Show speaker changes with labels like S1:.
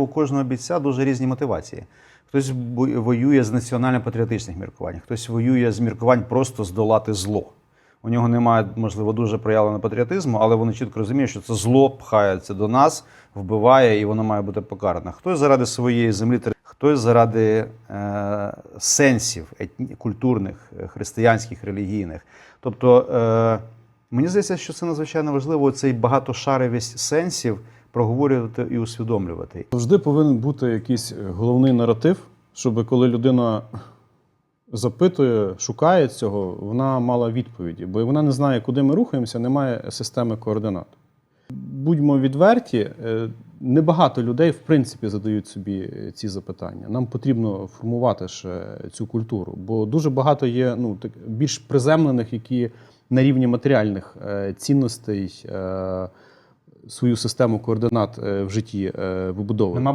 S1: У кожного бійця дуже різні мотивації. Хтось воює з національно-патріотичних міркувань, хтось воює з міркувань просто здолати зло. У нього немає, можливо, дуже проявленого патріотизму, але вони чітко розуміють, що це зло пхається до нас, вбиває, і воно має бути покарано. Хтось заради своєї землі, хтось заради е, сенсів етні, культурних, е, християнських, релігійних. Тобто, е, мені здається, що це надзвичайно важливо цей багатошаровість сенсів проговорювати і усвідомлювати.
S2: Завжди повинен бути якийсь е, головний наратив, щоб коли людина запитує, шукає цього, вона мала відповіді, бо вона не знає, куди ми рухаємося, немає системи координат. Будьмо відверті, е, небагато людей в принципі задають собі е, ці запитання. Нам потрібно формувати ще цю культуру, бо дуже багато є ну, так, більш приземлених, які на рівні матеріальних цінностей свою систему координат е, в житті е, вибудовують.
S1: Нема